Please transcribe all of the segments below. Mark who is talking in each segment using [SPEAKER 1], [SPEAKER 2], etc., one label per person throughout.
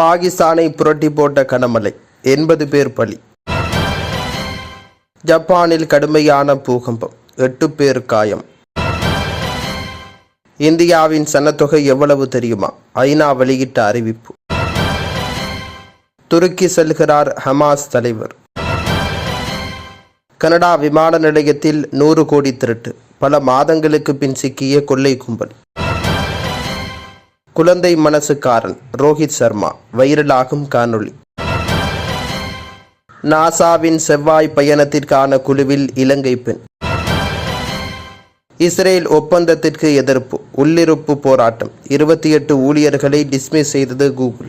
[SPEAKER 1] பாகிஸ்தானை புரட்டி போட்ட கனமழை. எண்பது பேர் பலி. ஜப்பானில் கடுமையான பூகம்பம். எட்டு பேர் காயம். இந்தியாவின் சனத்தொகை எவ்வளவு தெரியுமா? ஐநா வெளியிட்ட அறிவிப்பு. துருக்கி செல்கிறார் ஹமாஸ் தலைவர். கனடா விமான நிலையத்தில் நூறு கோடி திருட்டு. பல மாதங்களுக்கு பின் சிக்கிய கொள்ளை கும்பல். குழந்தை மனசுக்காரன் ரோஹித் சர்மா வைரலாகும் காணொளி. நாசாவின் செவ்வாய் பயணத்திற்கான குழுவில் இலங்கை பெண். இஸ்ரேல் ஒப்பந்தத்திற்கு எதிர்ப்பு உள்ளிருப்பு போராட்டம். இருபத்தி எட்டு ஊழியர்களை டிஸ்மிஸ் செய்தது கூகுள்.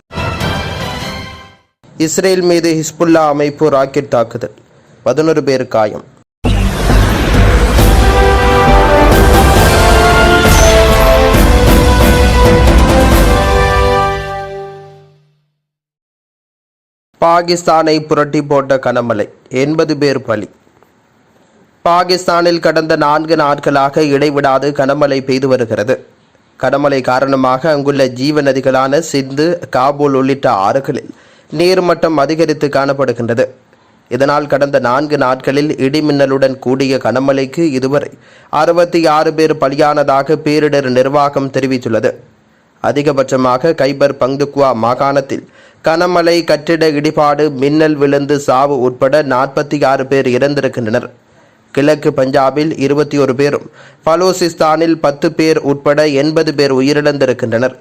[SPEAKER 1] இஸ்ரேல் மீது ஹிஸ்புல்லா அமைப்பு ராக்கெட் தாக்குதல். பதினொரு பேர் காயம். பாகிஸ்தானை புரட்டி போட்ட கனமழை. எண்பது பேர் பலி. பாகிஸ்தானில் கடந்த நான்கு நாட்களாக இடைவிடாது கனமழை பெய்து வருகிறது. கனமழை காரணமாக அங்குள்ள ஜீவ நதிகளான சிந்து காபூல் உள்ளிட்ட ஆறுகளில் நீர்மட்டம் அதிகரித்து காணப்படுகின்றது. இதனால் கடந்த நான்கு நாட்களில் இடிமின்னலுடன் கூடிய கனமழைக்கு இதுவரை அறுபத்தி ஆறு பேர் பலியானதாக பேரிடர் நிர்வாகம் தெரிவித்துள்ளது. அதிகபட்சமாக கைபர் பங்துக்வா மாகாணத்தில் கனமழை கட்டிட இடிபாடு மின்னல் விழுந்து சாவு உட்பட நாற்பத்தி ஆறு பேர் இறந்திருக்கின்றனர். கிழக்கு பஞ்சாபில் இருபத்தி ஒரு பேரும் பலோசிஸ்தானில் பத்து பேர் உட்பட எண்பது பேர் உயிரிழந்திருக்கின்றனர்.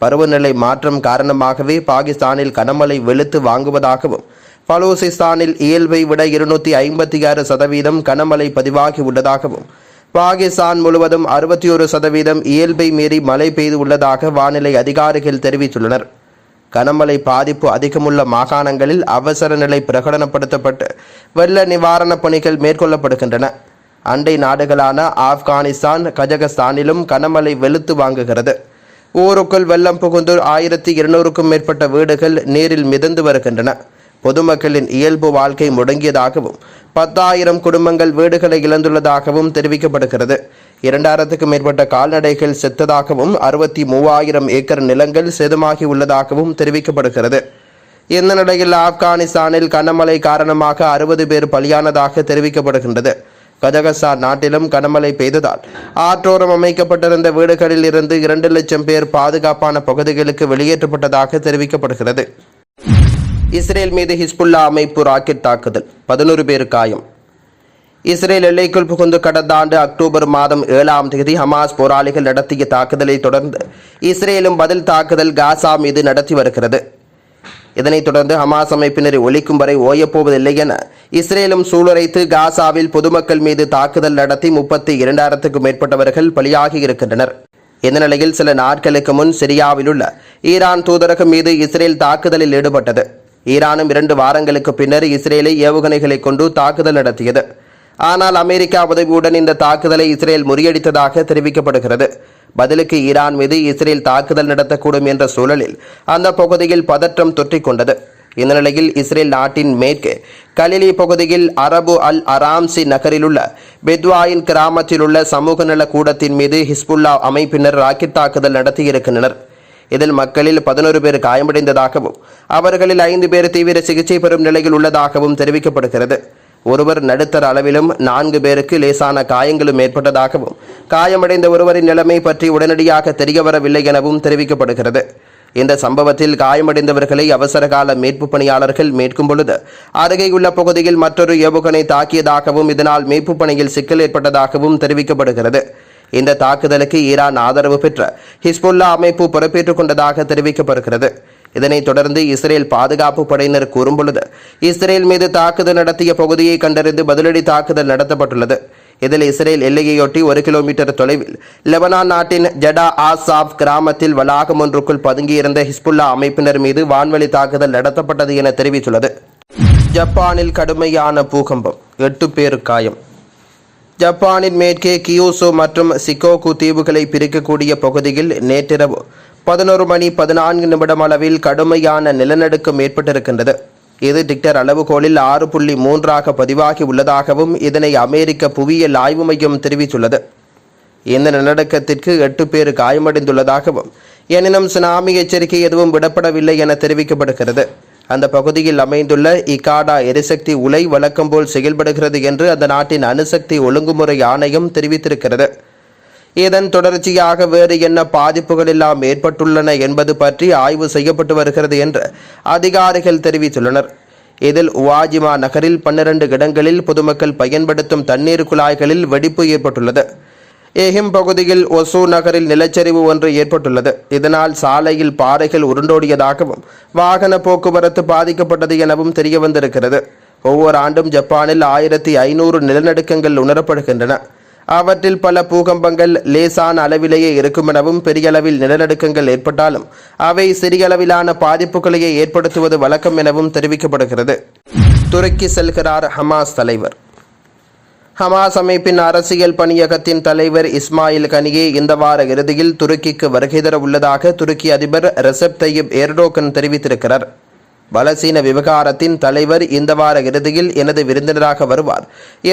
[SPEAKER 1] பருவநிலை மாற்றம் காரணமாகவே பாகிஸ்தானில் கனமழை வெளுத்து வாங்குவதாகவும் பலோசிஸ்தானில் இயல்பை விட இருநூற்றி ஐம்பத்தி ஆறு சதவீதம் கனமழை பதிவாகி உள்ளதாகவும் பாகிஸ்தான் முழுவதும் அறுபத்தி ஒரு சதவீதம் இயல்பை மீறி மழை பெய்து உள்ளதாக வானிலை அதிகாரிகள் தெரிவித்துள்ளனர். கனமழை பாதிப்பு அதிகமுள்ள மாகாணங்களில் அவசர நிலை பிரகடனப்படுத்தப்பட்டு வெள்ள நிவாரணப் பணிகள் மேற்கொள்ளப்படுகின்றன. அண்டை நாடுகளான ஆப்கானிஸ்தான் கஜகஸ்தானிலும் கனமழை வெளுத்து வாங்குகிறது. ஊருக்குள் வெள்ளம் புகுந்து ஆயிரத்தி இருநூறுக்கும் மேற்பட்ட வீடுகள் நீரில் மிதந்து வருகின்றன. பொதுமக்களின் இயல்பு வாழ்க்கை முடங்கியதாகவும் பத்தாயிரம் குடும்பங்கள் வீடுகளை இழந்துள்ளதாகவும் தெரிவிக்கப்படுகிறது. இரண்டாயிரத்துக்கும் மேற்பட்ட கால்நடைகள் செத்ததாகவும் அறுபத்தி மூவாயிரம் ஏக்கர் நிலங்கள் சேதமாகி உள்ளதாகவும் தெரிவிக்கப்படுகிறது. இந்த நிலையில் ஆப்கானிஸ்தானில் கனமழை காரணமாக அறுபது பேர் பலியானதாக தெரிவிக்கப்படுகின்றது. கஜகஸ்தான் நாட்டிலும் கனமழை பெய்ததால் ஆற்றோரம் அமைக்கப்பட்டிருந்த வீடுகளில் இருந்து இரண்டு லட்சம் பேர் பாதுகாப்பான பகுதிகளுக்கு வெளியேற்றப்பட்டதாக தெரிவிக்கப்படுகிறது. இஸ்ரேல் மீது ஹிஸ்புல்லா அமைப்பு ராக்கெட் தாக்குதல். பதினோரு பேர் காயம். இஸ்ரேல் எல்லைக்குள் புகுந்து கடந்த ஆண்டு அக்டோபர் மாதம் ஏழாம் தேதி ஹமாஸ் போராளிகள் நடத்திய தாக்குதலை தொடர்ந்து இஸ்ரேலும் பதில் தாக்குதல் காசா மீது நடத்தி வருகிறது. இதனைத் தொடர்ந்து ஹமாஸ் அமைப்பினரை ஒழிக்கும் வரை ஓயப்போவதில்லை என இஸ்ரேலும் சூளுரைத்து காசாவில் பொதுமக்கள் மீது தாக்குதல் நடத்தி முப்பத்தி இரண்டாயிரத்துக்கும் மேற்பட்டவர்கள் பலியாகி இருக்கின்றனர். இந்த நிலையில் சில நாட்களுக்கு முன் சிரியாவில் உள்ள ஈரான் தூதரகம் மீது இஸ்ரேல் தாக்குதலில் ஈடுபட்டது. ஈரானும் இரண்டு வாரங்களுக்கு பின்னர் இஸ்ரேலை ஏவுகணைகளை கொண்டு தாக்குதல் நடத்தியது. ஆனால் அமெரிக்கா உதவியுடன் இந்த தாக்குதலை இஸ்ரேல் முறியடித்ததாக தெரிவிக்கப்படுகிறது. பதிலுக்கு ஈரான் மீது இஸ்ரேல் தாக்குதல் நடத்தக்கூடும் என்ற சூழலில் அந்த பகுதியில் பதற்றம் தொற்றிக்கொண்டது. இந்த நிலையில் இஸ்ரேல் நாட்டின் மேற்கே கலிலி பகுதியில் அரபு அல் அராம்சி நகரிலுள்ள பெத்வாயின் கிராமத்தில் உள்ள சமூக நல கூடத்தின் மீது ஹிஸ்புல்லா அமைப்பினர் ராக்கெட் தாக்குதல் நடத்தியிருக்கின்றனர். இதில் மக்களில் பதினோரு பேர் காயமடைந்ததாகவும் அவர்களில் ஐந்து பேர் தீவிர சிகிச்சை பெறும் நிலையில் உள்ளதாகவும் தெரிவிக்கப்படுகிறது. ஒருவர் நடுத்தர அளவிலும் நான்கு பேருக்கு லேசான காயங்களும் ஏற்பட்டதாகவும் காயமடைந்த ஒருவரின் நிலைமை பற்றி உடனடியாக தெரியவரவில்லை எனவும் தெரிவிக்கப்படுகிறது. இந்த சம்பவத்தில் காயமடைந்தவர்களை அவசரகால மீட்பு பணியாளர்கள் மீட்கும் பொழுது அருகேயுள்ள பகுதியில் மற்றொரு ஏவுகணை தாக்கியதாகவும் இதனால் மீட்பு பணியில் சிக்கல் ஏற்பட்டதாகவும் தெரிவிக்கப்படுகிறது. இந்த தாக்குதலுக்கு ஈரான் ஆதரவு பெற்ற ஹிஸ்புல்லா அமைப்பு பொறுப்பேற்றுக் கொண்டதாக தெரிவிக்கப்படுகிறது. இதனைத் தொடர்ந்து இஸ்ரேல் பாதுகாப்பு படையினர் கூறும்பொழுது இஸ்ரேல் மீது தாக்குதல் நடத்திய பகுதியை கண்டறிந்து பதிலடி தாக்குதல் நடத்தப்பட்டுள்ளது. இதில் இஸ்ரேல் எல்லையையொட்டி ஒரு கிலோமீட்டர் தொலைவில் லெபனான் நாட்டின் ஜடா ஆசாப் கிராமத்தில் வளாகம் ஒன்றுக்குள் பதுங்கியிருந்த ஹிஸ்புல்லா அமைப்பினர் மீது வான்வழி தாக்குதல் நடத்தப்பட்டது என தெரிவித்துள்ளது. ஜப்பானில் கடுமையான பூகம்பம். எட்டு பேர் காயம். ஜப்பானின் மேற்கே கியோசோ மற்றும் சிக்கோகு தீவுகளை பிரிக்கக்கூடிய பகுதியில் நேற்றிரவு பதினோரு மணி பதினான்கு நிமிடம் அளவில் கடுமையான நிலநடுக்கம் ஏற்பட்டிருக்கின்றது. இது டிக்டர் அளவுகோலில் ஆறு புள்ளி மூன்றாக பதிவாகி உள்ளதாகவும் இதனை அமெரிக்க புவியியல் ஆய்வு மையம் தெரிவித்துள்ளது. இந்த நிலநடுக்கத்திற்கு எட்டு பேர் காயமடைந்துள்ளதாகவும் எனினும் சுனாமி எச்சரிக்கை எதுவும் விடப்படவில்லை என தெரிவிக்கப்படுகிறது. அந்த பகுதியில் அமைந்துள்ள இகாடா எரிசக்தி உலை வழக்கம் போல் செயல்படுகிறது என்று அந்த நாட்டின் அணுசக்தி ஒழுங்குமுறை ஆணையம் தெரிவித்திருக்கிறது. இதன் தொடர்ச்சியாக வேறு என்ன பாதிப்புகள் எல்லாம் ஏற்பட்டுள்ளன என்பது பற்றி ஆய்வு செய்யப்பட்டு வருகிறது என்று அதிகாரிகள் தெரிவித்துள்ளனர். இதில் வாஜிமா நகரில் பன்னிரண்டு இடங்களில் பொதுமக்கள் பயன்படுத்தும் தண்ணீர் குழாய்களில் வெடிப்பு ஏற்பட்டுள்ளது. ஏஹிம் பகுதியில் ஒசூ நகரில் நிலச்சரிவு ஒன்று ஏற்பட்டுள்ளது. இதனால் சாலையில் பாறைகள் உருண்டோடியதாகவும் வாகன போக்குவரத்து பாதிக்கப்பட்டது எனவும் தெரிய வந்திருக்கிறது ஒவ்வொரு ஆண்டும் ஜப்பானில் ஆயிரத்தி ஐநூறு நிலநடுக்கங்கள் உணரப்படுகின்றன. அவற்றில் பல பூகம்பங்கள் லேசான அளவிலேயே இருக்கும் எனவும் பெரிய அளவில் நிலநடுக்கங்கள் ஏற்பட்டாலும் அவை சிறிய அளவிலான பாதிப்புகளையே ஏற்படுத்துவது வழக்கம் எனவும் தெரிவிக்கப்படுகிறது. துருக்கி செல்கிறார் ஹமாஸ் தலைவர். ஹமாஸ் அமைப்பின் அரசியல் பணியகத்தின் தலைவர் இஸ்மாயில் கனியே இந்த வார இறுதியில் துருக்கிக்கு வருகை தர உள்ளதாக துருக்கி அதிபர் ரெசப் தையிப் எர்டோகன் தெரிவித்திருக்கிறார். பலசீன விவகாரத்தின் தலைவர் இந்த வார இறுதியில் எனது விருந்தினராக வருவார்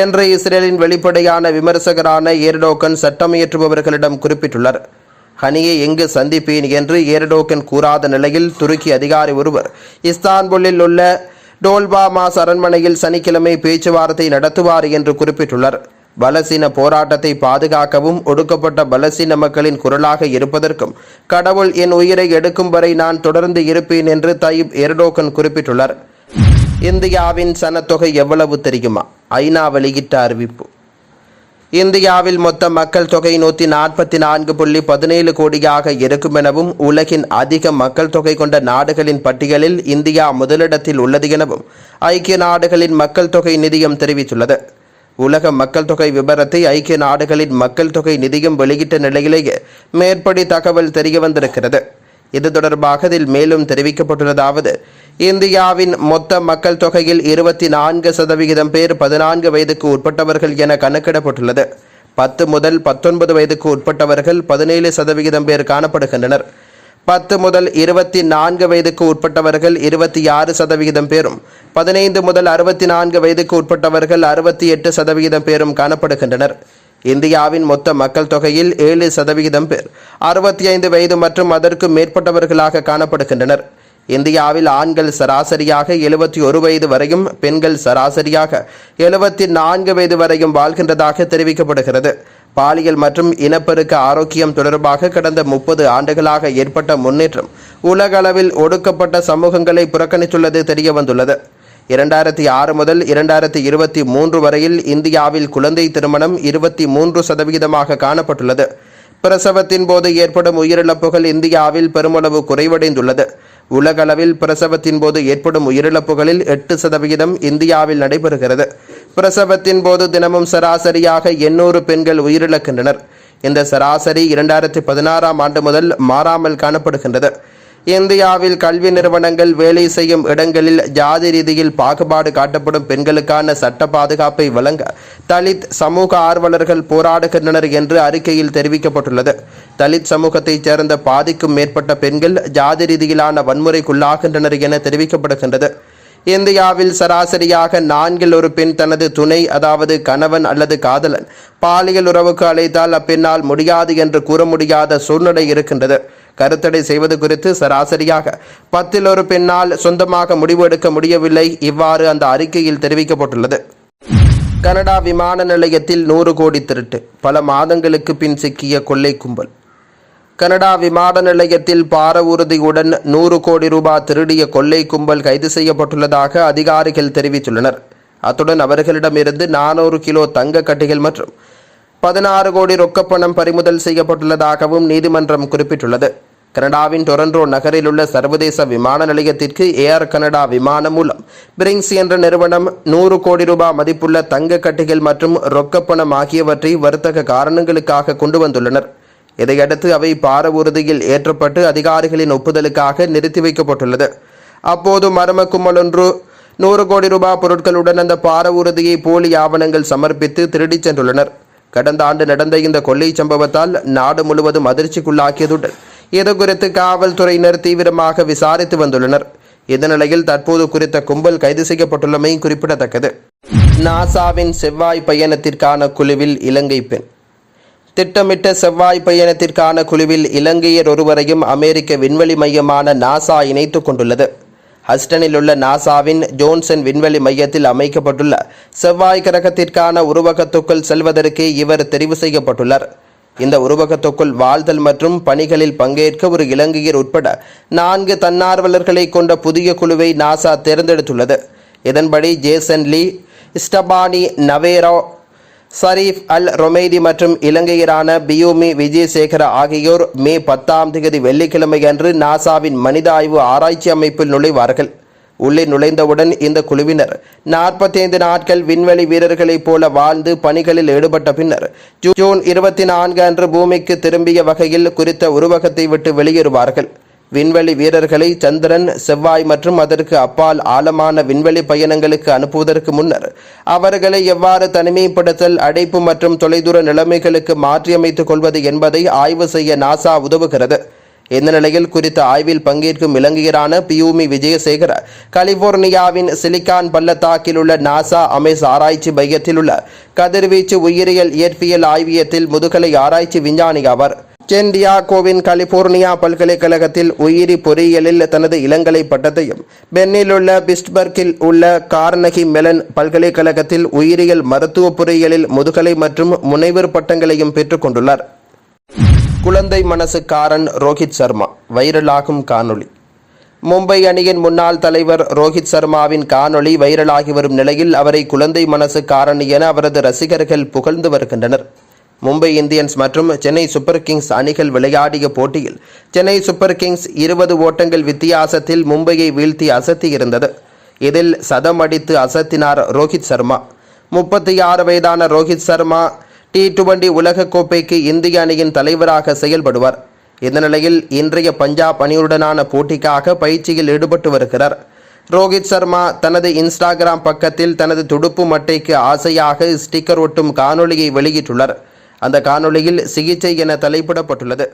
[SPEAKER 1] என்று இஸ்ரேலின் வெளிப்படையான விமர்சகரான ஏர்டோகன் சட்டமியற்றுபவர்களிடம் குறிப்பிட்டுள்ளார். ஹனியை எங்கு சந்திப்பேன் என்று ஏரடோக்கன் கூறாத நிலையில் துருக்கி அதிகாரி ஒருவர் இஸ்தான்புல்லில் உள்ள டோல்பாமாஸ் அரண்மனையில் சனிக்கிழமை பேச்சுவார்த்தை நடத்துவார் என்று குறிப்பிட்டுள்ளார். பலசீன போராட்டத்தை பாதுகாக்கவும் ஒடுக்கப்பட்ட பலசீன மக்களின் குரலாக இருப்பதற்கும் கடவுள் என் உயிரை எடுக்கும் வரை நான் தொடர்ந்து இருப்பேன் என்று தைப் எர்டோகன் குறிப்பிட்டுள்ளார். இந்தியாவின் சனத்தொகை எவ்வளவு தெரியுமா? ஐநா வெளியிட்ட அறிவிப்பு. இந்தியாவில் மொத்த மக்கள் தொகை நூற்றி நாற்பத்தி நான்கு புள்ளி பதினேழு கோடியாக இருக்கும் எனவும் உலகின் அதிக மக்கள் தொகை கொண்ட நாடுகளின் பட்டியலில் இந்தியா முதலிடத்தில் உள்ளது எனவும் ஐக்கிய நாடுகளின் மக்கள் தொகை நிதியம் தெரிவித்துள்ளது. உலக மக்கள் தொகை விபரத்தை ஐக்கிய நாடுகளின் மக்கள் தொகை நிதியம் வெளியிட்ட நிலையிலேயே மேற்படி தகவல் தெரிய வந்திருக்கிறது. இது தொடர்பாக இதில் மேலும் தெரிவிக்கப்பட்டுள்ளதாவது இந்தியாவின் மொத்த மக்கள் தொகையில் இருபத்தி நான்கு சதவிகிதம் பேர் பதினான்கு வயதுக்கு உட்பட்டவர்கள் என கணக்கிடப்பட்டுள்ளது. பத்து முதல் பத்தொன்பது வயதுக்கு உட்பட்டவர்கள் பதினேழு சதவிகிதம் பேர் காணப்படுகின்றனர். பத்து முதல் இருபத்தி நான்கு வயதுக்கு உட்பட்டவர்கள் இருபத்தி ஆறு சதவிகிதம் பேரும் பதினைந்து முதல் அறுபத்தி நான்கு வயதுக்கு உட்பட்டவர்கள் அறுபத்தி எட்டு சதவிகிதம் பேரும் காணப்படுகின்றனர். இந்தியாவின் மொத்த மக்கள் தொகையில் ஏழு சதவிகிதம் பேர் அறுபத்தி ஐந்து வயது மற்றும் அதற்கு மேற்பட்டவர்களாக காணப்படுகின்றனர். இந்தியாவில் ஆண்கள் சராசரியாக எழுபத்தி ஒரு வயது வரையும் பெண்கள் சராசரியாக எழுபத்தி நான்கு வயது வரையும் வாழ்கின்றதாக தெரிவிக்கப்படுகிறது. பாலியல் மற்றும் இனப்பெருக்க ஆரோக்கியம் தொடர்பாக கடந்த முப்பது ஆண்டுகளாக ஏற்பட்ட முன்னேற்றம் உலக அளவில் ஒடுக்கப்பட்ட சமூகங்களை புறக்கணித்துள்ளது தெரிய வந்துள்ளது இரண்டாயிரத்தி ஆறு முதல் இரண்டாயிரத்தி இருபத்தி மூன்று வரையில் இந்தியாவில் குழந்தை திருமணம் இருபத்தி மூன்று சதவிகிதமாக காணப்பட்டுள்ளது. பிரசவத்தின் போது ஏற்படும் உயிரிழப்புகள் இந்தியாவில் பெருமளவு குறைவடைந்துள்ளது. உலகளவில் பிரசவத்தின் போது ஏற்படும் உயிரிழப்புகளில் எட்டு சதவிகிதம் இந்தியாவில் நடைபெறுகிறது. பிரசவத்தின் போது தினமும் சராசரியாக எண்ணூறு பெண்கள் உயிரிழக்கின்றனர். இந்த சராசரி இரண்டாயிரத்தி பதினாறாம் ஆண்டு முதல் மாறாமல் காணப்படுகின்றது. இந்தியாவில் கல்வி நிறுவனங்கள் வேலை செய்யும் இடங்களில் ஜாதி ரீதியில் பாகுபாடு காட்டப்படும் பெண்களுக்கான சட்ட பாதுகாப்பை வழங்க தலித் சமூக ஆர்வலர்கள் போராடுகின்றனர் என்று அறிக்கையில் தெரிவிக்கப்பட்டுள்ளது. தலித் சமூகத்தைச் சேர்ந்த பாதிக்கும் மேற்பட்ட பெண்கள் ஜாதி ரீதியிலான வன்முறைக்குள்ளாகின்றனர் என தெரிவிக்கப்படுகின்றது. இந்தியாவில் சராசரியாக நான்கில் ஒரு பெண் தனது துணை அதாவது கணவன் அல்லது காதலன் பாலியல் உறவுக்கு அழைத்தால் அப்பெண்ணால் முடியாது என்று கூற முடியாத சூழ்நிலை இருக்கின்றது. கருத்தடை செய்வது குறித்து சராசரியாக பத்தில் ஒரு பெண்ணால் சொந்தமாக முடிவு எடுக்க முடியவில்லை. இவ்வாறு அந்த அறிக்கையில் தெரிவிக்கப்பட்டுள்ளது. கனடா விமான நிலையத்தில் நூறு கோடி திருட்டு. பல மாதங்களுக்கு பின் சிக்கிய கொள்ளை கும்பல். கனடா விமான நிலையத்தில் பார உறுதியுடன் நூறு கோடி ரூபாய் திருடிய கொள்ளை கும்பல் கைது செய்யப்பட்டுள்ளதாக அதிகாரிகள் தெரிவித்துள்ளனர். அத்துடன் அவர்களிடமிருந்து நானூறு கிலோ தங்க கட்டிகள் மற்றும் பதினாறு கோடி ரொக்கப்பணம் பறிமுதல் செய்யப்பட்டுள்ளதாகவும் நீதிமன்றம் குறிப்பிட்டுள்ளது. கனடாவின் டொரண்டோ நகரில் உள்ள சர்வதேச விமான நிலையத்திற்கு ஏர் கனடா விமானம் மூலம் பிரிங்ஸ் என்ற நிறுவனம் நூறு கோடி ரூபாய் மதிப்புள்ள தங்க கட்டிகள் மற்றும் ரொக்கப்பணம் ஆகியவற்றை வர்த்தக காரணங்களுக்காக கொண்டு வந்துள்ளனர். இதையடுத்து அவை பார உறுதியில் ஏற்றப்பட்டு அதிகாரிகளின் ஒப்புதலுக்காக நிறுத்தி வைக்கப்பட்டுள்ளது. அப்போது மர்ம கும்பல் ஒன்று நூறு கோடி ரூபாய் பொருட்களுடன் அந்த பார உறுதியை போலி ஆவணங்கள் சமர்ப்பித்து திருடிச் சென்றுள்ளனர். கடந்த ஆண்டு நடந்த இந்த கொள்ளை சம்பவத்தால் நாடு முழுவதும் அதிர்ச்சிக்குள்ளாக்கியதுடன் இது குறித்து காவல்துறையினர் தீவிரமாக விசாரித்து வந்துள்ளனர். இந்த நிலையில் தற்போது குறித்த கும்பல் கைது செய்யப்பட்டுள்ளமை குறிப்பிடத்தக்கது. நாசாவின் செவ்வாய் பயணத்திற்கான குழுவில் இலங்கை பெண் திட்டமிட்ட செவ்வாய் பயணத்திற்கான குழுவில் இலங்கையர் ஒருவரையும் அமெரிக்க விண்வெளி மையமான நாசா இணைத்துக் கொண்டுள்ளது. ஹஸ்டனில் உள்ள நாசாவின் ஜோன்சன் விண்வெளி மையத்தில் அமைக்கப்பட்டுள்ள செவ்வாய் கிரகத்திற்கான உருவகத்துக்குள் செல்வதற்கு இவர் தெரிவு செய்யப்பட்டுள்ளார். இந்த உருவகத்துக்குள் வாழ்தல் மற்றும் பணிகளில் பங்கேற்க ஒரு இலங்கையர் உட்பட நான்கு தன்னார்வலர்களை கொண்ட புதிய குழுவை நாசா தேர்ந்தெடுத்துள்ளது. இதன்படி ஜேசன் லீ ஸ்டபானி நவேரோ சரீஃப் அல் ரொமேதி மற்றும் இலங்கையரான பியூமி விஜயசேகர ஆகியோர் மே பத்தாம் தேதி வெள்ளிக்கிழமை அன்று நாசாவின் மனித ஆய்வு ஆராய்ச்சி அமைப்பில் நுழைவார்கள். உள்ளே நுழைந்தவுடன் இந்த குழுவினர் நாற்பத்தைந்து நாட்கள் விண்வெளி வீரர்களைப் போல வாழ்ந்து பணிகளில் ஈடுபட்ட பின்னர் ஜூன் இருபத்தி நான்கு அன்று பூமிக்கு திரும்பிய வகையில் குறித்த உருவகத்தை விட்டு வெளியேறுவார்கள். விண்வெளி வீரர்களை சந்திரன் செவ்வாய் மற்றும் அதற்கு அப்பால் ஆழமான விண்வெளி பயணங்களுக்கு அனுப்புவதற்கு முன்னர் அவர்களை எவ்வாறு தனிமைப்படுத்தல் அடைப்பு மற்றும் தொலைதூர நிலைமைகளுக்கு மாற்றியமைத்துக் கொள்வது என்பதை ஆய்வு செய்ய நாசா உதவுகிறது. இந்த நிலையில் குறித்த ஆய்வில் பங்கேற்கும் இலங்கையரான பியூமி விஜயசேகர கலிபோர்னியாவின் சிலிக்கான் பள்ளத்தாக்கில் உள்ள நாசா அமேஸ் ஆராய்ச்சி மையத்தில் உள்ள கதிர்வீச்சு உயிரியல் இயற்பியல் ஆய்வியத்தில் முதுகலை ஆராய்ச்சி விஞ்ஞானி ஆவார். சென் டியாகோவின் கலிபோர்னியா பல்கலைக்கழகத்தில் உயிரி பொறியியலில் தனது இளங்கலை பட்டத்தையும் பென்னில் உள்ள பிஸ்ட்பர்க்கில் உள்ள கார்னகி மெலன் பல்கலைக்கழகத்தில் உயிரியல் மருத்துவ பொறியியலில் முதுகலை மற்றும் முனைவர் பட்டங்களையும் பெற்றுக்கொண்டுள்ளார் குழந்தை மனசுக்காரன் ரோஹித் சர்மா வைரலாகும் காணொளி. மும்பை அணியின் முன்னாள் தலைவர் ரோஹித் சர்மாவின் காணொளி வைரலாகி வரும் நிலையில் அவரை குழந்தை மனசுக்காரன் என அவரது ரசிகர்கள் புகழ்ந்து வருகின்றனர். மும்பை இந்தியன்ஸ் மற்றும் சென்னை சூப்பர் கிங்ஸ் அணிகள் விளையாடிய போட்டியில் சென்னை சூப்பர் கிங்ஸ் இருபது ஓட்டங்கள் வித்தியாசத்தில் மும்பையை வீழ்த்தி அசத்தியிருந்தது இதில் சதம் அடித்து அசத்தினார் ரோஹித் சர்மா. முப்பத்தி ஆறு வயதான ரோஹித் சர்மா டி டுவெண்டி உலகக்கோப்பைக்கு இந்திய அணியின் தலைவராக செயல்படுவார். இந்த நிலையில் இன்றைய பஞ்சாப் அணியுடனான போட்டிக்காக பயிற்சியில் ஈடுபட்டு வருகிறார். ரோஹித் சர்மா தனது இன்ஸ்டாகிராம் பக்கத்தில் தனது துடுப்பு மட்டைக்கு ஆசையாக ஸ்டிக்கர் ஒட்டும் காணொளியை வெளியிட்டுள்ளார். அந்த காணொளியில் சிகிச்சை என தலைப்பிடப்பட்டுள்ளது.